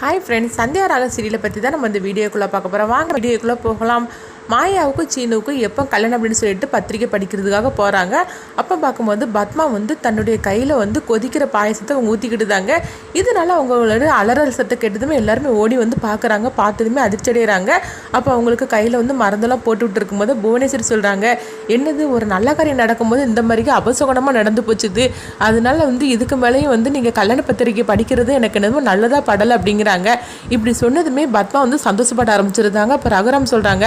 Hi friends Sandhya ராக சீரியலை பற்றி தான் நம்ம இந்த வீடியோக்குள்ளே பார்க்க போகிறோம் வாங்க வீடியோக்குள்ளே போகலாம். மாயாவுக்கும் சீனுவுக்கும் எப்போ கல்யாணம் அப்படின்னு சொல்லிட்டு பத்திரிக்கை படிக்கிறதுக்காக போகிறாங்க அப்போ பார்க்கும்போது பத்மா வந்து தன்னுடைய கையில் வந்து கொதிக்கிற பாயசத்தை அவங்க ஊற்றிக்கிட்டு தாங்க. இதனால அவங்களோட அலறல் சத்தம் கெட்டதுமே எல்லாருமே ஓடி வந்து பார்க்குறாங்க. பார்த்ததுமே அதிர்ச்சி அடைகிறாங்க அப்போ அவங்களுக்கு கையில் வந்து மருந்தெல்லாம் போட்டு இருக்கும்போது புவனேஸ்வரி சொல்கிறாங்க என்னது ஒரு நல்ல காரியம் நடக்கும்போது இந்த மாதிரிக்கு அபசகுணமாக நடந்து போச்சுது. அதனால வந்து இதுக்கு மேலேயும் வந்து நீங்கள் கல்யாண பத்திரிக்கை படிக்கிறது எனக்கு என்னமோ நல்லதாக படலை அப்படிங்கிறாங்க. இப்படி சொன்னதுமே பத்மா வந்து சந்தோஷப்பட ஆரம்பிச்சிருந்தாங்க. அப்போ ரகுராம் சொல்கிறாங்க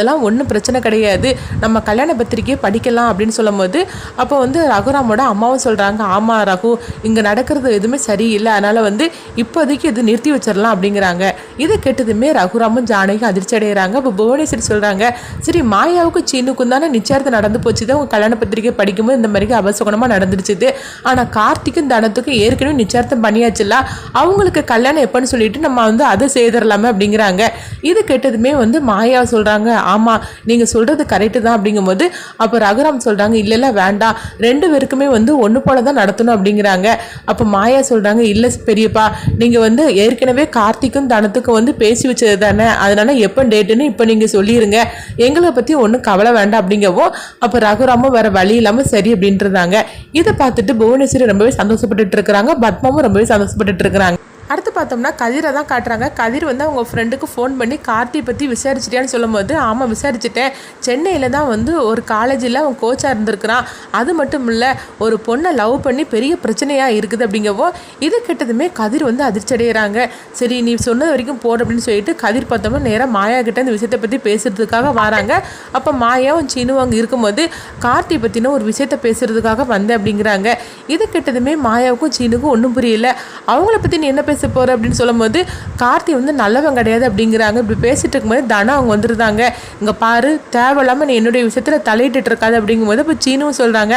அதெல்லாம் ஒன்றும் பிரச்சனை கிடையாது. நம்ம கல்யாண பத்திரிக்கையை படிக்கலாம் அப்படின்னு சொல்லும்போது அப்போ வந்து ரகுராமோட அம்மாவும் சொல்கிறாங்க ஆமாம் ரகு இங்கே நடக்கிறது எதுவுமே சரியில்லை. அதனால் வந்து இப்போதைக்கு இது நிறுத்தி வச்சிடலாம் அப்படிங்கிறாங்க. இதை கேட்டதுமே ரகுராமும் ஜானகி அதிர்ச்சி அடைகிறாங்க இப்போ புவனேஸ்வரி சொல்கிறாங்க சரி மாயாவுக்கும் சீனுக்கும் தானே நிச்சயத்தை நடந்து போச்சு. தான் உங்கள் கல்யாண பத்திரிக்கை படிக்கும்போது இந்த மாதிரி அபசகுணமாக நடந்துருச்சுது ஆனால் கார்த்திக்கும் தனத்துக்கும் ஏற்கனவே நிச்சயத்தம் பண்ணியாச்சுல அவங்களுக்கு கல்யாணம் எப்போன்னு சொல்லிட்டு நம்ம வந்து அதை செய்திடலாமே அப்படிங்கிறாங்க. இது கேட்டதுமே வந்து மாயா சொல்கிறாங்க ஆமாம் நீங்கள் சொல்கிறது கரெக்டு தான் அப்படிங்கும்போது அப்போ ரகுராம் சொல்கிறாங்க இல்லைல்ல வேண்டாம். ரெண்டு பேருக்குமே வந்து ஒன்று போல தான் நடத்தணும் அப்படிங்கிறாங்க. அப்போ மாயா சொல்கிறாங்க இல்லை பெரியப்பா நீங்கள் வந்து ஏற்கனவே கார்த்திக்கும் தனத்துக்கும் வந்து பேசி வச்சது தானே? அதனால் எப்போ டேட்டுன்னு இப்போ நீங்கள் சொல்லிடுங்க எங்களை பற்றி ஒன்றும் கவலை வேண்டாம் அப்படிங்கவும் அப்போ ரகுராமும் வேறு வழி இல்லாமல் சரி அப்படின்றதாங்க இதை பார்த்துட்டு புவனேஸ்வரி ரொம்பவே சந்தோஷப்பட்டுட்டு இருக்கிறாங்க. பத்மாவும் ரொம்பவே சந்தோஷப்பட்டுட்டு இருக்கிறாங்க. அடுத்து பார்த்தோம்னா கதிரை தான் காட்டுறாங்க. கதிர் வந்து அவங்க ஃப்ரெண்டுக்கு ஃபோன் பண்ணி கார்த்தி பற்றி விசாரிச்சிட்டியான்னு சொல்லும்போது ஆமாம் விசாரிச்சுட்டேன். சென்னையில் தான் வந்து ஒரு காலேஜில் அவன் கோச்சாக இருந்திருக்கிறான். அது மட்டும் இல்லை ஒரு பொண்ணை லவ் பண்ணி பெரிய பிரச்சனையாக இருக்குது அப்படிங்கவோ இது கெட்டதுமே கதிர் வந்து அதிர்ச்சி அடைகிறாங்க சரி நீ சொன்னது வரைக்கும் போடு அப்படின்னு சொல்லிட்டு கதிர் பார்த்தோம்னா நேராக மாயா கிட்ட இந்த விஷயத்தை பற்றி பேசுறதுக்காக வராங்க. அப்போ மாயாவும் சீனும் அங்கே இருக்கும்போது கார்த்தி பற்றின ஒரு விஷயத்த பேசுகிறதுக்காக வந்தேன் அப்படிங்கிறாங்க. இது கெட்டதுமே மாயாவுக்கும் சீனுக்கும் ஒன்றும் புரியல. அவங்கள பற்றி நீ என்ன பேச போகிற அப்படின்னு சொல்லும்போது கார்த்தி வந்து நல்லவன் கிடையாது அப்படிங்கிறாங்க. இப்படி பேசிட்டு இருக்கும்போது தனம் அவங்க வந்துருந்தாங்க இங்கே பாரு தேவையில்லாமல் நீ என்னுடைய விஷயத்தில் தலையிட்டு இருக்காது அப்படிங்கும்போது இப்போ சீனும் சொல்கிறாங்க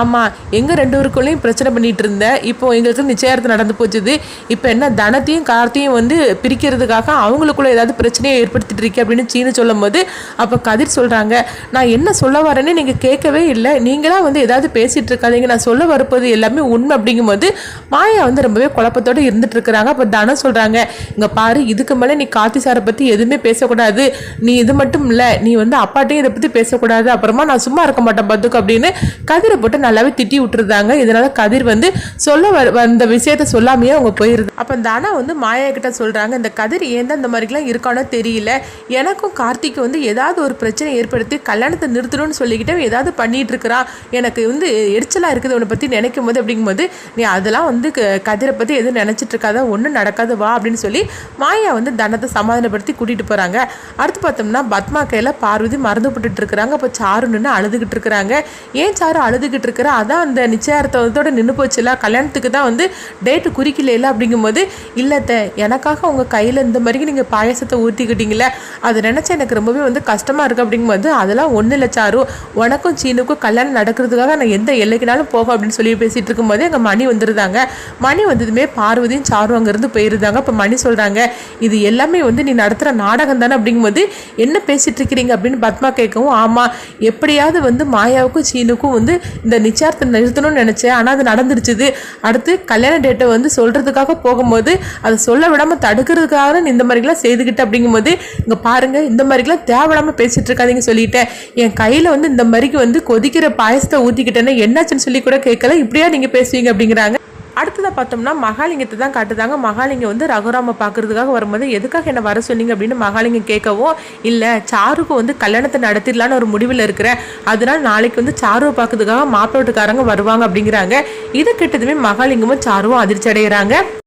ஆமாம் எங்கள் ரெண்டு பேருக்குள்ளேயும் பிரச்சனை பண்ணிட்டு இருந்தேன் இப்போ எங்களுக்கு நிச்சயார்த்தம் நடந்து போச்சுது. இப்போ என்ன தனத்தையும் கார்த்தியும் வந்து பிரிக்கிறதுக்காக அவங்களுக்குள்ள ஏதாவது பிரச்சனையை ஏற்படுத்திட்டு இருக்கே அப்படின்னு சீனு சொல்லும்போது அப்போ கதிர் சொல்கிறாங்க நான் என்ன சொல்ல வரேன்னு நீங்கள் கேட்கவே இல்லை. நீங்களாம் வந்து ஏதாவது பேசிகிட்டு இருக்காதீங்க. நான் சொல்ல வரப்போது எல்லாமே உண்மை. அப்படிங்கும்போது மாயா வந்து ரொம்பவே குழப்பத்தோடு இருந்துட்டு இருக்கிறாங்க. அப்போ தனம் சொல்கிறாங்க இங்கே பாரு இதுக்கு மேலே நீ கார்த்தி சாரை பற்றி எதுவுமே பேசக்கூடாது. நீ இது மட்டும் இல்லை நீ வந்து அப்பாட்டையும் இதை பற்றி பேசக்கூடாது. அப்புறமா நான் சும்மா இருக்க மாட்டேன் பார்த்துக்கு அப்படின்னு கதிரை போட்டு நல்லாவே திட்டி விட்டுருந்தாங்க. இதனால் கதிர் வந்து சொல்ல வ வந்த விஷயத்த சொல்லாமையே அவங்க போயிருது. அப்போ தானா வந்து மாயா கிட்ட சொல்கிறாங்க இந்த கதிர் ஏன் தான் இந்த மாதிரிலாம் இருக்கானோ தெரியல. எனக்கும் கார்த்திக்கு வந்து ஏதாவது ஒரு பிரச்சனை ஏற்படுத்தி கல்யாணத்தை நிறுத்தணும்னு சொல்லிக்கிட்டே ஏதாவது பண்ணிட்டு இருக்கிறான் எனக்கு வந்து எரிச்சலாக இருக்குது உன்னை பற்றி நினைக்கும் போது அப்படிங்கும்போது நீ அதெல்லாம் வந்து கதிரை பற்றி எதுவும் நினச்சிட்டு இருக்காதான் ஒன்றும் நடக்காது வா அப்படின்னு சொல்லி மாயா வந்து தனத்தை சமாதானப்படுத்தி கூட்டிகிட்டு போகிறாங்க அடுத்து பார்த்தோம்னா பத்மா கையில் பார்வதி மறந்து போட்டுட்டு இருக்கிறாங்க. அப்போ சாரு நின்று அழுதுகிட்டு இருக்கிறாங்க. ஏன் சாரு அழுதுகிட்டு இருக்கிற? அதான் அந்த நிச்சயார்த்தத்தோட நின்று போச்சுல கல்யாணத்துக்கு தான் வந்து டேட்டு குறிக்கலையில அப்படிங்கும்போது இல்லத்த எனக்காக உங்கள் கையில் இந்த மாதிரி நீங்கள் பாயசத்தை ஊற்றிக்கிட்டீங்களே அதை நினச்சா எனக்கு ரொம்பவே வந்து கஷ்டமாக இருக்குது அப்படிங்கும்போது அதெல்லாம் ஒன்றும் இல்லை சாரு. உனக்கும் சீனுக்கும் கல்யாணம் நடக்கிறதுக்காக நான் எந்த எல்லைக்குனாலும் போகும் அப்படின்னு சொல்லி பேசிகிட்டு இருக்கும்போது எங்கள் மணி வந்துருந்தாங்க மணி வந்ததுமே பார்வதியும் சாரும் அங்கேருந்து போயிருந்தாங்க. இப்போ மணி சொல்கிறாங்க இது எல்லாமே வந்து நீ நடத்துகிற நாடகம் தானே? அப்படிங்கும்போது என்ன பேசிகிட்டு இருக்கிறீங்க? அப்படின்னு பத்மா கேட்கவும் ஆமாம் எப்படியாவது வந்து மாயாவுக்கும் சீனுக்கும் வந்து இந்த நிச்சயார்த்தம் நிறுத்தணும்னு நினச்சேன். ஆனால் அது நடந்துருச்சுது. அடுத்து கல்யாண டேட்டை வந்து சொல்கிறதுக்காக போகும்போது அதை சொல்ல விடாமல் தடுக்கிறதுக்காக இந்த மாதிரிலாம் செய்துக்கிட்டு. அப்படிங்கும்போது இங்கே பாருங்கள் இந்த மாதிரிலாம் தேவையில்லாமல் பேசிகிட்டு இருக்காதீங்க சொல்லிட்டேன். என் கையில் வந்து இந்த மாதிரிக்கு வந்து கொதிக்கிற பாயசத்தை ஊற்றிக்கிட்டேன்னா என்னாச்சுன்னு சொல்லி கூட கேட்கல. இப்படியா நீங்கள் பேசுவீங்க? அப்படிங்கிறாங்க. அடுத்ததாக பார்த்தோம்னா மகாலிங்கத்தை தான் காட்டுதாங்க மகாலிங்கம் வந்து ரகுராம பார்க்கறதுக்காக வரும்போது எதுக்காக என்ன வர சொன்னீங்க அப்படின்னு மகாலிங்கம் கேட்கவும் இல்லை சாருக்கு வந்து கல்யாணத்தை நடத்திடலான்னு ஒரு முடிவில் இருக்கிறேன் அதனால நாளைக்கு வந்து சாருவை பார்க்கறதுக்காக மாப்பிள்ளோட்டுக்காரங்க வருவாங்க அப்படிங்கிறாங்க. இதை கிட்டதுமே மகாலிங்கமும் சாருவும் அதிர்ச்சி அடைகிறாங்க